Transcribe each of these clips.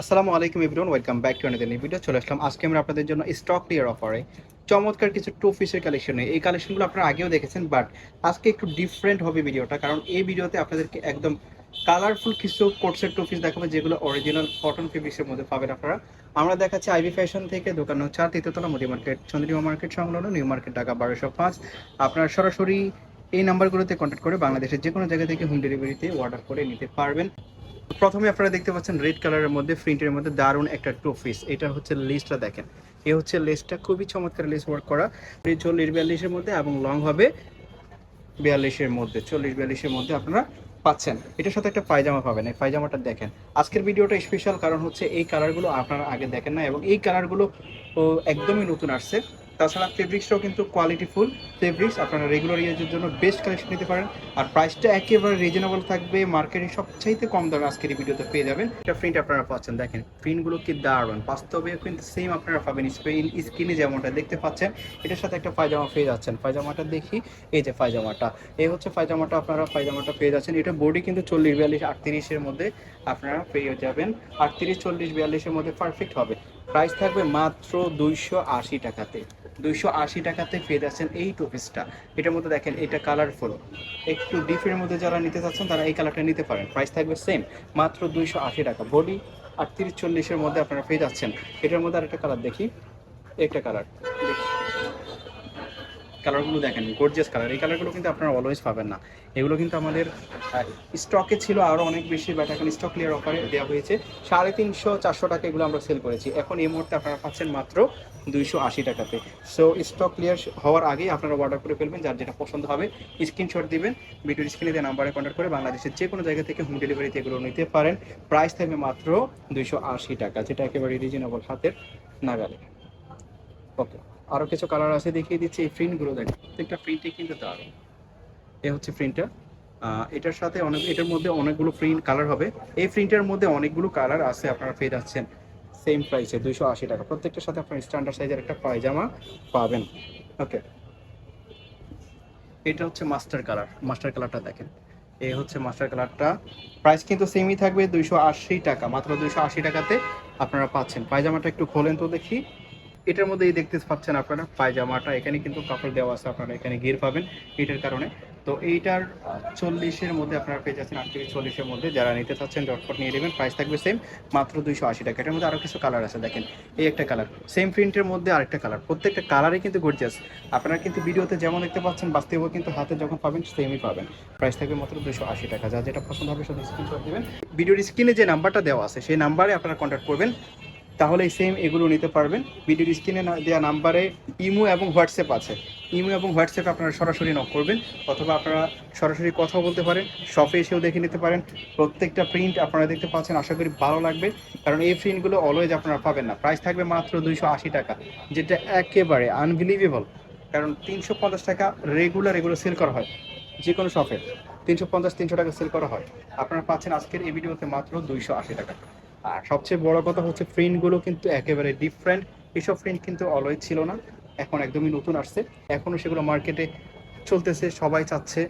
আসসালামু আলাইকুম everyone, welcome back to another video চলে আসলাম। আজকে আমরা আপনাদের জন্য স্টক ক্লিয়ার অফারে চমৎকার কিছু টু পিসের কালেকশন এই কালেকশনগুলো আপনারা আগেও দেখেছেন বাট আজকে একটু ডিফারেন্ট হবে ভিডিওটা কারণ এই ভিডিওতে আপনাদেরকে একদম কালারফুল কিছু কোটসের টু পিস দেখাবো, যেগুলো অরিজিনাল কটন ফেব্রিক্সের মধ্যে পাবেন আপনারা। আমরা দেখাচ্ছি আইভি ফ্যাশন থেকে, দোকান চার তৃতীয়তলা মোদি মার্কেট চন্দ্রিমা মার্কেট সংলগ্ন নিউ মার্কেট ঢাকা বারোশো পাঁচ। আপনারা সরাসরি এই নাম্বারগুলোতে কন্ট্যাক্ট করে বাংলাদেশের যে কোনো জায়গা থেকে হোম ডেলিভারিতে অর্ডার করে নিতে পারবেন। প্রথমে আপনারা দেখতে পাচ্ছেন রেড কালারের মধ্যে প্রিন্টের মধ্যে দারুণ একটা টু পিস এটা হচ্ছে লিস্টটা দেখেন। এ হচ্ছে লেসটা খুবই চমৎকার লেস ওয়ার্ক করা। চল্লিশ বিয়াল্লিশের মধ্যে এবং লং হবে বিয়াল্লিশের মধ্যে। চল্লিশ বিয়াল্লিশের মধ্যে আপনারা পাচ্ছেন। এটার সাথে একটা পায়জামা পাবেন। এই পায়জামাটা দেখেন। আজকের ভিডিওটা স্পেশাল কারণ হচ্ছে এই কালারগুলো আপনারা আগে দেখেন না এবং এই কালারগুলো একদমই নতুন আসছে। তাছাড়া ফেব্রিক্সটাও কিন্তু কোয়ালিটি ফুল ফেব্রিক্স আপনারা রেগুলার ইউজের জন্য বেস্ট কালেকশন নিতে পারেন। আর প্রাইসটা একেবারে রিজনেবল থাকবে। মার্কেটে সবচাইতে কম দামে আজকের এই ভিডিওতে পেয়ে যাবেন। এটা প্রিন্ট আপনারা পাচ্ছেন। দেখেন প্রিন্টগুলো কি দারুণ। বাস্তবে কিন্তু সেম আপনারা পাবেন স্ক্রিন স্ক্রিনে যেমনটা দেখতে পাচ্ছেন। এটার সাথে একটা পায়জামা পেয়ে যাচ্ছেন। পায়জামাটা দেখি। এই যে পায়জামাটা। এই হচ্ছে পায়জামাটা আপনারা পায়জামাটা পেয়ে যাচ্ছেন। এটা বডি কিন্তু চল্লিশ, বিয়াল্লিশ আটত্রিশের মধ্যে আপনারা পেয়ে যাবেন। আটত্রিশ, চল্লিশ বিয়াল্লিশের মধ্যে পারফেক্ট হবে। প্রাইস থাকবে মাত্র দুইশো আশি টাকাতে। দুইশো আশি টাকাতে পেয়ে যাচ্ছেন এই টু পিসটা এটার মধ্যে দেখেন, এটা কালারফুল একটু ডিফের মধ্যে যারা নিতে চাচ্ছেন, তারা এই কালারটা নিতে পারেন। প্রাইস থাকবে সেম মাত্র দুইশো আশি টাকা। বডি আটত্রিশ চল্লিশের মধ্যে আপনারা পেয়ে যাচ্ছেন। এটার মধ্যে আর একটা কালার দেখি। একটা কালার কালারগুলো দেখেন গর্জিয়াস কালার এই কালারগুলো কিন্তু আপনারা অলওয়েজ পাবেন না। এগুলো কিন্তু আমাদের স্টকে ছিল আরও অনেক বেশি বাট এখন স্টক ক্লিয়ার অফারে দেওয়া হয়েছে। সাড়ে তিনশো, চারশো টাকা এগুলো আমরা সেল করেছি। এখন এই মুহূর্তে আপনারা পাচ্ছেন মাত্র দুইশো আশি টাকাতে। সো স্টক ক্লিয়ার হওয়ার আগেই আপনারা অর্ডার করে ফেলবেন, যার যেটা পছন্দ হবে স্ক্রিনশট দিবেন ভিডিওর স্ক্রিনে দিয়ে নাম্বারে কন্ট্যাক্ট করে বাংলাদেশের যে কোনো জায়গা থেকে হোম ডেলিভারিতে এগুলো নিতে পারেন। প্রাইস থাকবে মাত্র দুইশো আশি টাকা, যেটা একেবারে রিজনেবল হাতের নাগালে। ওকে আরও কিছু কালার আছে, দেখিয়ে দিচ্ছি। এই প্রিন্টগুলো দেখেন প্রত্যেকটা প্রিন্টই কিন্তু দারুণ। এ হচ্ছে প্রিন্টটা এটার সাথে অনেক, এটার মধ্যে অনেকগুলো প্রিন্ট কালার হবে। এই প্রিন্টের মধ্যে অনেকগুলো কালার আছে, আপনারা পেয়ে যাচ্ছেন। সেম প্রাইসে দুইশো আশি টাকা। প্রত্যেকটার সাথে আপনার স্ট্যান্ডার্ড সাইজের একটা পায়জামা পাবেন। ওকে এটা হচ্ছে মাস্টার কালার মাস্টার কালারটা দেখেন। এই হচ্ছে মাস্টার কালারটা প্রাইস কিন্তু সেমই থাকবে, দুইশো আশি টাকা। মাত্র দুইশো আশি টাকাতে আপনারা পাচ্ছেন। পায়জামাটা একটু খোলেন তো দেখি। এটার মধ্যে এই দেখতে পাচ্ছেন আপনারা, পায়জামাটা, এখানে কিন্তু কাপড় দেওয়া আছে আপনারা এখানে গির পাবেন এটার কারণে। তো এইটার চল্লিশের মধ্যে আপনারা পেয়ে যাচ্ছেন আটত্রিশ চল্লিশের মধ্যে যারা নিতে চাচ্ছেন জটফট নিয়ে নেবেন প্রাইস থাকবে সেম মাত্র দুইশো আশি টাকা। এটার মধ্যে আরও কিছু কালার আছে, দেখেন, এই একটা কালার সেম প্রিন্টের মধ্যে আরেকটা কালার প্রত্যেকটা কালারই কিন্তু গর্জিয়াস আপনারা কিন্তু ভিডিওতে যেমন দেখতে পাচ্ছেন বাস্তবেও কিন্তু হাতে যখন পাবেন সেমই পাবেন। প্রাইস থাকবে মাত্র দুশো আশি টাকা। যা যেটা পছন্দ হবে, সেটা স্ক্রিনশট দেবেন। ভিডিওর স্ক্রিনে যে নাম্বারটা দেওয়া আছে, সেই নাম্বারে আপনারা কন্ট্যাক্ট করবেন। তাহলে সেম এগুলো নিতে পারবেন। ভিডিওর স্ক্রিনে দেওয়া নাম্বারে ইমো এবং হোয়াটসঅ্যাপ আছে। ইমো এবং হোয়াটসঅ্যাপে আপনারা সরাসরি নক করবেন, অথবা আপনারা সরাসরি কথা বলতে পারেন শপে এসেও দেখে নিতে পারেন। প্রত্যেকটা প্রিন্ট আপনারা দেখতে পাচ্ছেন, আশা করি ভালো লাগবে। কারণ এই প্রিন্টগুলো অলওয়েজ আপনারা পাবেন না। প্রাইস থাকবে মাত্র দুইশো আশি টাকা, যেটা একেবারে আনবিলিভেবল কারণ তিনশো পঞ্চাশ টাকা রেগুলার এগুলো সেল করা হয় যে কোনো শপে তিনশো পঞ্চাশ, তিনশো টাকা সেল করা হয়। আপনারা পাচ্ছেন আজকের এই ভিডিওতে মাত্র দুইশো আশি টাকা। আর সবচেয়ে বড় কথা হচ্ছে প্রিন্টগুলো কিন্তু একেবারে ডিফারেন্ট এসব প্রিন্ট কিন্তু অলওয়েজ ছিল না। এখন একদমই নতুন আসছে। এখনও সেগুলো মার্কেটে চলতেছে, সবাই চাচ্ছে।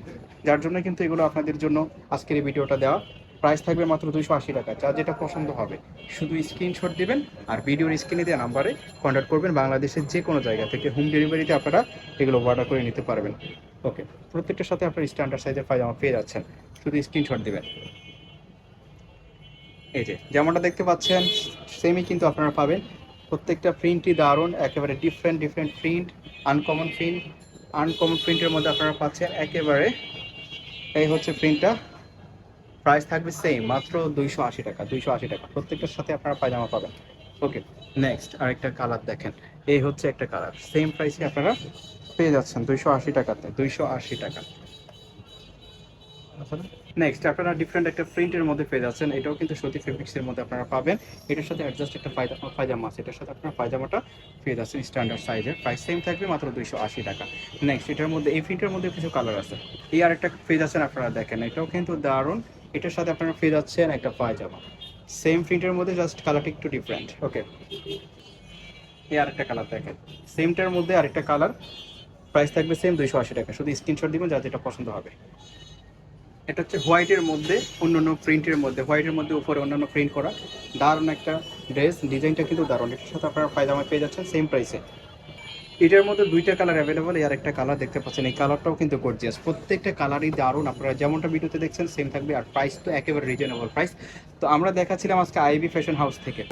যার জন্য কিন্তু এগুলো আপনাদের জন্য আজকের এই ভিডিওটা দেওয়া। প্রাইস থাকবে মাত্র দুইশো আশি টাকা। যা যেটা পছন্দ হবে। শুধু স্ক্রিনশট দিবেন আর ভিডিওর স্ক্রিনে দেওয়া নাম্বারে কন্ট্যাক্ট করবেন। বাংলাদেশের যে কোনো জায়গা থেকে হোম ডেলিভারিতে আপনারা এগুলো অর্ডার করে নিতে পারবেন। ওকে প্রত্যেকটার সাথে আপনার স্ট্যান্ডার্ড সাইজের পায়জামা পেয়ে যাচ্ছেন। শুধু স্ক্রিনশট দিবেন। এই যে, যেমনটা দেখতে পাচ্ছেন সেমই কিন্তু আপনারা পাবেন। প্রত্যেকটা প্রিন্টই দারুণ, একেবারে different different print uncommon print uncommon প্রিন্টের মধ্যে আপনারা পাচ্ছেন একেবারে। এই হচ্ছে প্রিন্টটা প্রাইস থাকবে সেম মাত্র দুইশো আশি টাকা, দুইশো আশি টাকা। প্রত্যেকটার সাথে আপনারা পায়জামা পাবেন। ওকে নেক্সট আরেকটা কালার দেখেন। এই হচ্ছে একটা কালার সেম প্রাইসে আপনারা পেয়ে যাচ্ছেন দুইশো আশি টাকাতে, দুইশো আশি টাকা। নেক্সট আপনারা ডিফারেন্ট একটা প্রিন্টের মধ্যে পেয়ে যাচ্ছেন। এটাও কিন্তু সত্যি ফেব্রিক্সের মধ্যে আপনারা পাবেন। এটার সাথে অ্যাডজাস্ট একটা পায়জামা আছে। এটার সাথে আপনারা পায়জামাটা পেয়ে যাচ্ছেন স্ট্যান্ডার্ড সাইজের প্রাইস সেম থাকবে মাত্র দুইশো আশি টাকা। নেক্সট এটার মধ্যে এই প্রিন্টের মধ্যে কিছু কালার আছে। এই আর একটা পেয়ে যাচ্ছেন আপনারা দেখেন। এটাও কিন্তু দারুণ। এটার সাথে আপনারা পেয়ে যাচ্ছেন একটা পায়জামা। সেম প্রিন্টের মধ্যে জাস্ট কালারটা একটু ডিফারেন্ট ওকে এই আরেকটা কালার দেখেন। সেমটার মধ্যে আরেকটা কালার প্রাইস থাকবে সেম দুইশো আশি টাকা। শুধু স্ক্রিনশট দিবেন, যা যেটা পছন্দ হবে। এটা হচ্ছে হোয়াইটের মধ্যে অন্যান্য প্রিন্টের মধ্যে, হোয়াইটের মধ্যে উপরে অন্যান্য প্রিন্ট করা। দারুণ একটা ড্রেস, ডিজাইনটা কিন্তু দারুণ। এটার সাথে আপনারা পায়জামা পেয়ে যাচ্ছেন সেম প্রাইসে এটার মধ্যে দুইটা কালার অ্যাভেলেবল আর একটা কালার দেখতে পাচ্ছেন, এই কালারটাও কিন্তু গর্জিয়াস প্রত্যেকটা কালারই দারুণ, আপনারা যেমনটা ভিডিওতে দেখছেন সেম থাকবে, আর প্রাইস তো একেবারে রিজনেবল প্রাইস তো আমরা দেখাচ্ছিলাম আজকে আইবি ফ্যাশন হাউস থেকে।